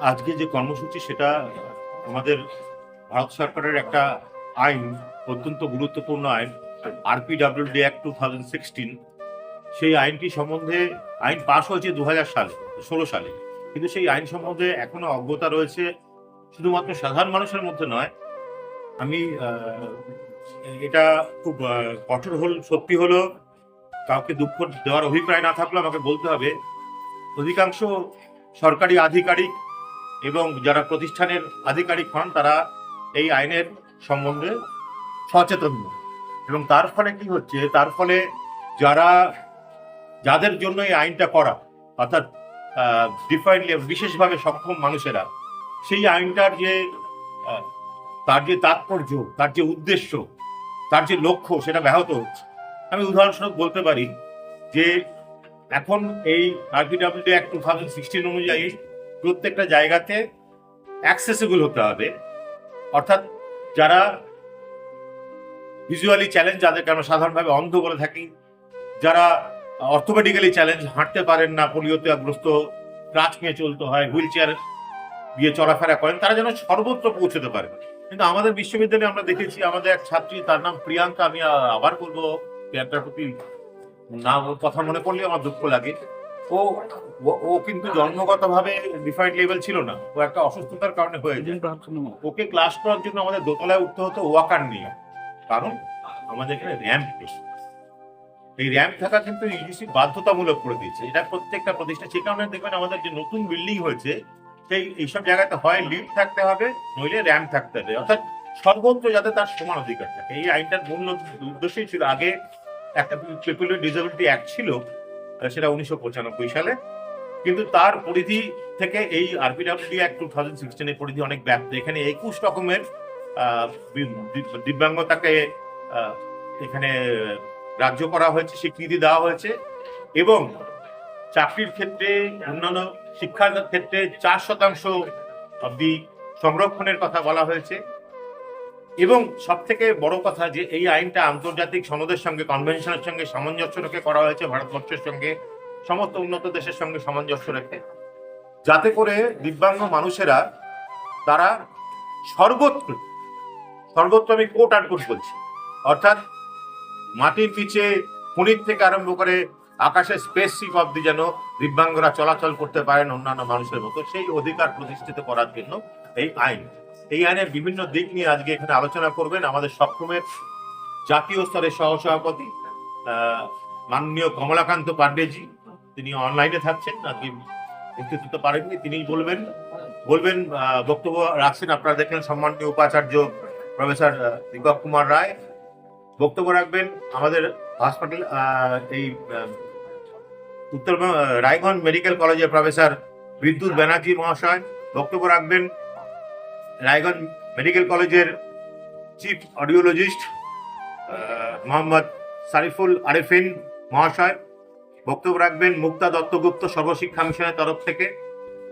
আজকে যে কর্মসূচি, সেটা আমাদের ভারত সরকারের একটা আইন, অত্যন্ত গুরুত্বপূর্ণ আইন RPWD act two thousand sixteen সেই আইনটি সম্বন্ধে, আইন পাশ হয়েছে দু হাজার সালে, ষোলো সালে। কিন্তু সেই আইন সম্বন্ধে এখনও অজ্ঞতা রয়েছে, শুধুমাত্র সাধারণ মানুষের মধ্যে নয়। আমি এটা খুব কঠোর হল, সত্যি হলো, কাউকে দুঃখ দেওয়ার অভিপ্রায় না থাকলে আমাকে বলতে হবে। অধিকাংশ সরকারি আধিকারিক এবং যারা প্রতিষ্ঠানের আধিকারিক হন, তারা এই আইনের সম্বন্ধে সচেতন। এবং তার ফলে কি হচ্ছে, তার ফলে যারা, যাদের জন্য এই আইনটা করা, অর্থাৎ ডিফারেন্টলি বিশেষভাবে সক্ষম মানুষেরা, সেই আইনটার যে তার যে তাৎপর্য, তার যে উদ্দেশ্য, তার যে লক্ষ্য, সেটা ব্যাহত হচ্ছে। আমি উদাহরণস্বরূপ বলতে পারি যে, এখন এই RPWD act two thousand sixteen অনুযায়ী প্রত্যেকটা জায়গাতে অ্যাক্সেসিবল হতে হবে। অর্থাৎ যারা ভিজুয়ালি চ্যালেঞ্জ যাদেরকে আমরা সাধারণভাবে অন্ধ বলে থাকি, যারা অর্থোপেডিক্যালি চ্যালেঞ্জ হাঁটতে পারেন না পোলিওতে গ্রস্ত ক্রাচ নিয়ে চলতে হয় হুইল চেয়ার দিয়ে চলাফেরা করেন, তারা যেন সর্বত্র পৌঁছতে পারে। কিন্তু আমাদের বিশ্ববিদ্যালয়ে আমরা দেখেছি, আমাদের এক ছাত্রী, তার নাম প্রিয়াঙ্কা, আমি আবার বলব, প্রিয়াঙ্কার প্রতি ওর কথা মনে পড়লে আমার দুঃখ লাগে। ও, ও- কিন্তু জন্মগতভাবে ডিফাইন্ড লেভেল ছিল না। ও একটা অসুস্থতার কারণে হয়েছে ওকে ক্লাস করার জন্য আমাদের দোতলায় উঠতে হতো ওয়াকার নিয়ে। কারণ আমাদের এখানে র্যাম্প এই র্যাম্প থাকা কিন্তু ইউজিসি বাধ্যতামূলক করে দিয়েছে। এটা প্রত্যেকটা প্রতিষ্ঠান, সে কারণে দেখবেন আমাদের যে নতুন বিল্ডিং হয়েছে, সেই এইসব জায়গাতে হয় লিফট থাকতে হবে, নইলে র্যাম্প থাকতে হবে। অর্থাৎ সর্বত্র যাতে তার সমান অধিকার থাকে। এই আইনটার মূল উদ্দেশ্যই ছিল আগে একটা পিপুল ডিসেবিলিটি অ্যাক্ট ছিল। সেটা উনিশশো পঁচানব্বই সালে। কিন্তু তার পরিধি থেকে এই আরপিডাব্লিউডি অ্যাক্ট টু থাউজেন্ড সিক্সটিনের পরিধি অনেক ব্যাপ্ত। এখানে একুশ রকমের দিব্যাঙ্গতাকে এখানে রাজ্য করা হয়েছে, স্বীকৃতি দেওয়া হয়েছে এবং চাকরির ক্ষেত্রে, অন্যান্য শিক্ষার ক্ষেত্রে চার শতাংশ অব্দি সংরক্ষণের কথা বলা হয়েছে। এবং সব থেকে বড় কথা যে এই আইনটা আন্তর্জাতিক সনদের সঙ্গে কনভেনশনের সঙ্গে সামঞ্জস্য রেখে করা হয়েছে, ভারতবর্ষের সঙ্গে, সমস্ত উন্নত দেশের সঙ্গে সামঞ্জস্য রেখে। যাতে করে দিব্যাঙ্গ মানুষেরা তারা সর্বত্র সর্বত্র আমি কোট আর কোট বলছি, অর্থাৎ মাটির নিচে, খনির থেকে আরম্ভ করে আকাশে স্পেস শিপ অব্দি যেন দিব্যাঙ্গরা চলাচল করতে পারেন অন্যান্য মানুষের মতো, সেই অধিকার প্রতিষ্ঠিত করার জন্য এই আইন। এই আইনের বিভিন্ন দিক নিয়ে আজকে এখানে আলোচনা করবেন আমাদের সক্ষমের জাতীয় স্তরের সহসভাপতি মাননীয় কমলাকান্ত পান্ডেজি তিনি অনলাইনে থাকছেন আজকে উপস্থিত পারেননি তিনি বলবেন বলবেন বক্তব্য রাখছেন আপনারা দেখলেন সম্মানীয় উপাচার্য প্রফেসর দীপক কুমার রায়। বক্তব্য রাখবেন আমাদের হাসপাতাল এই আহ, উত্তর রায়গঞ্জ মেডিকেল কলেজের প্রফেসর বিদ্যুৎ ব্যানার্জি মহাশয়। বক্তব্য রাখবেন রায়গঞ্জ মেডিকেল কলেজের চিফ অডিওলজিস্ট মোহাম্মদ সারিফুল আরেফিন মহাশয়, বক্তব্য রাখবেন মুক্তা দত্তগুপ্ত সর্বশিক্ষা মিশনের তরফ থেকে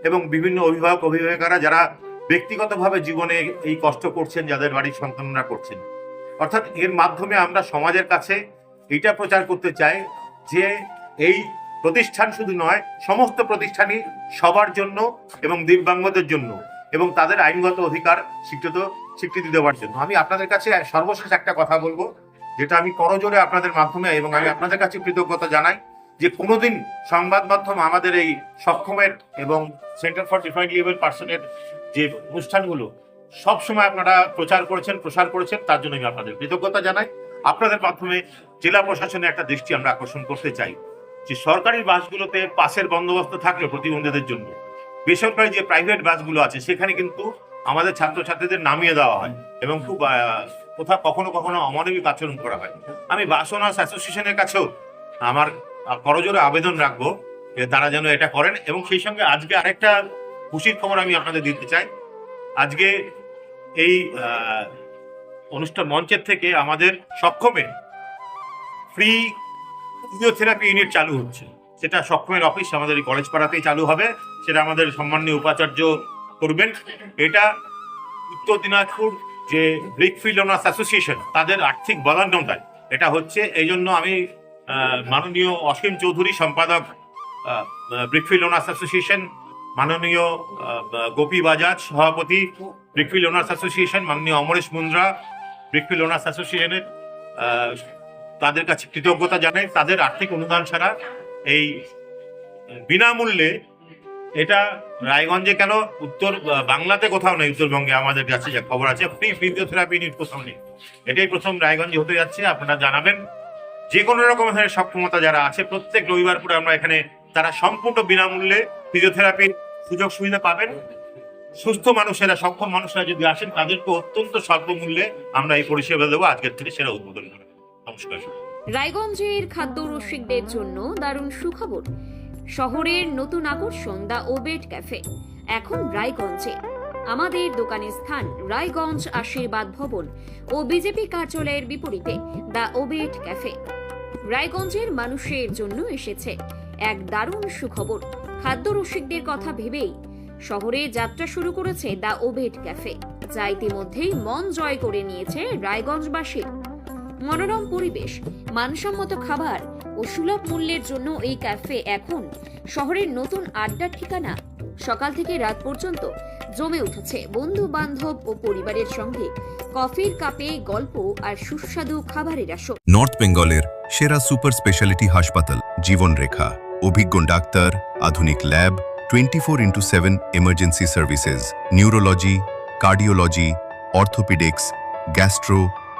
এবং বিভিন্ন অভিভাবক, অভিভাবিকারা যারা ব্যক্তিগতভাবে জীবনে এই কষ্ট করছেন, যাদের বাড়ির সন্তানরা করছেন। অর্থাৎ এর মাধ্যমে আমরা সমাজের কাছে এটা প্রচার করতে চাই যে এই প্রতিষ্ঠান শুধু নয়, সমস্ত প্রতিষ্ঠানই সবার জন্য এবং দিব্যাঙ্গদের জন্য। এবং তাদের আইনগত অধিকার স্বীকৃত স্বীকৃতি দেওয়ার জন্য। আমি আপনাদের কাছে সর্বশেষ একটা কথা বলব, যেটা আমি করজোরে আপনাদের মাধ্যমে এবং আমি আপনাদের কাছে কৃতজ্ঞতা জানাই যে কোনোদিন সংবাদ মাধ্যম আমাদের এই সক্ষমের এবং সেন্টার ফর ডিফাইন্ড লেভেল পার্সনের যে অনুষ্ঠানগুলো, সবসময় আপনারা প্রচার করেছেন, প্রসার করেছেন, তার জন্য আমি আপনাদের কৃতজ্ঞতা জানাই। আপনাদের মাধ্যমে জেলা প্রশাসনে একটা দৃষ্টি আমরা আকর্ষণ করতে চাই যে সরকারি বাসগুলোতে পাশের বন্দোবস্ত থাকলে প্রতিবন্ধীদের জন্য। বেসরকারি যে প্রাইভেট বাসগুলো আছে, সেখানে কিন্তু আমাদের ছাত্রছাত্রীদের নামিয়ে দেওয়া হয় এবং খুব কোথাও কখনো কখনো অমানবিক আচরণ করা হয়। আমি বাস ওনার্স অ্যাসোসিয়েশনের কাছেও আমার করজোরে আবেদন রাখব যে তারা যেন এটা করেন এবং সেই সঙ্গে আজকে আরেকটা খুশির খবর আমি আপনাদের দিতে চাই। আজকে এই অনুষ্ঠান মঞ্চের থেকে আমাদের সক্ষমে ফ্রি ফিজিওথেরাপি ইউনিট চালু হচ্ছে। সেটা সক্ষমের অফিস আমাদের কলেজ পাড়াতেই চালু হবে। সেটা আমাদের সম্মানীয় উপাচার্য করবেন। এটা উত্তর দিনাজপুর যে ব্রিকফিল্ড ওনার্স অ্যাসোসিয়েশন তাদের আর্থিক বলান্নতায় এটা হচ্ছে, এই জন্য আমি মাননীয় অসীম চৌধুরী সম্পাদক ব্রিকফিল্ড ওনার্স অ্যাসোসিয়েশন মাননীয় গোপী বাজাজ সভাপতি ব্রিকফিল ওনার্স অ্যাসোসিয়েশন মাননীয় অমরেশ মুন্দ্রা ব্রিকফিল ওনার্স অ্যাসোসিয়েশনের তাদের কাছে কৃতজ্ঞতা জানাই। তাদের আর্থিক অনুদান ছাড়া এই বিনামূল্যে এটা রায়গঞ্জে কেন? উত্তর বাংলাতে কোথাও নেই উত্তরবঙ্গে আমাদের কাছে যা খবর আছে। ফ্রি ফিজিওথেরাপি নিট কোথাও নেই এটাই প্রথম রায়গঞ্জে হতে যাচ্ছে, আপনারা জানাবেন। যে কোনো রকম ধরনের সক্ষমতা যারা আছে, প্রত্যেক রবিবার করে আমরা এখানে তারা সম্পূর্ণ বিনামূল্যে ফিজিওথেরাপির সুযোগ সুবিধা পাবেন। সুস্থ মানুষেরা, সক্ষম মানুষরা যদি আসেন, তাদেরকে অত্যন্ত স্বল্প মূল্যে আমরা এই পরিষেবা দেবো। আজকের থেকে সেটা উদ্বোধন করে নমস্কার। রায়গঞ্জের খাদ্য রসিকদের জন্য দারুণ সুখবর। শহরের নতুন আকর্ষণ দ্য ওবেট ক্যাফে, এখন রায়গঞ্জে। আমাদের দোকানের স্থান রায়গঞ্জ আশীর্বাদ ভবন ও বিজেপি কার্যালয়ের বিপরীতে দ্য ওবেট ক্যাফে। রায়গঞ্জের মানুষের জন্য এসেছে এক দারুণ সুখবর। খাদ্য রসিকদের কথা ভেবেই শহরে যাত্রা শুরু করেছে দ্য ওবেট ক্যাফে, যা ইতিমধ্যেই মন জয় করে নিয়েছে রায়গঞ্জবাসীর মনোরম পরিবেশ, মানসম্মত খাবার ও সুলভ মূল্যের জন্য এই ক্যাফে এখন শহরের নতুন আড্ডার ঠিকানা। সকাল থেকে রাত পর্যন্ত জমে উঠেছে বন্ধু বান্ধব ও পরিবারের সঙ্গে কফির কাপে গল্প আর সুস্বাদু খাবারের আসর। নর্থ বেঙ্গলের সেরা সুপার স্পেশালিটি হাসপাতাল, জীবনরেখা, অভিজ্ঞ ডাক্তার, আধুনিক lab, twenty four into seven emergency services neurology cardiology orthopaedics gastro